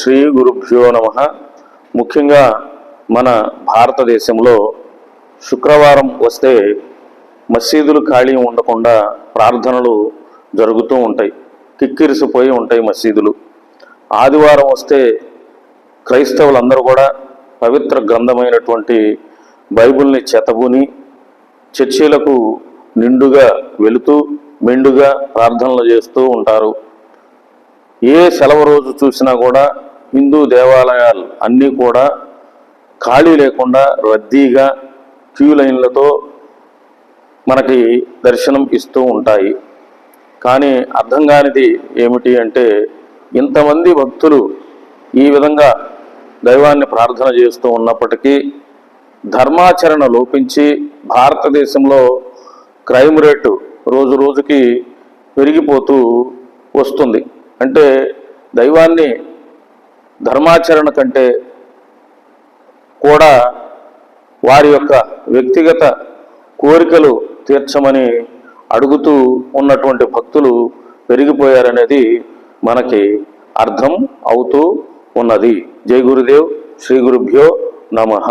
శ్రీ గురుభ్యో నమ. ముఖ్యంగా మన భారతదేశంలో శుక్రవారం వస్తే మసీదులు ఖాళీ ఉండకుండా ప్రార్థనలు జరుగుతూ ఉంటాయి. కిక్కిరిసిపోయి ఉంటాయి మసీదులు. ఆదివారం వస్తే క్రైస్తవులందరూ కూడా పవిత్ర గ్రంథమైనటువంటి బైబిల్ని చెతబూని చర్చీలకు నిండుగా వెళుతూ మెండుగా ప్రార్థనలు చేస్తూ ఉంటారు. ఏ సెలవు రోజు చూసినా కూడా హిందూ దేవాలయాలు అన్నీ కూడా ఖాళీ లేకుండా రద్దీగా క్యూ లైన్లతో మనకి దర్శనం ఇస్తూ ఉంటాయి. కానీ అర్థం కానిది ఏమిటి అంటే ఇంతమంది భక్తులు ఈ విధంగా దైవాన్ని ప్రార్థన చేస్తూ ఉన్నప్పటికీ ధర్మాచరణ లోపించి భారతదేశంలో క్రైమ్ రేటు రోజు రోజుకి పెరిగిపోతూ వస్తుంది. అంటే దైవాన్ని ధర్మాచరణ కంటే కూడా వారి యొక్క వ్యక్తిగత కోరికలు తీర్చమని అడుగుతూ ఉన్నటువంటి భక్తులు పెరిగిపోయారనేది మనకి అర్థం అవుతూ ఉన్నది. జై గురుదేవ్ శ్రీ గురుభ్యో నమః.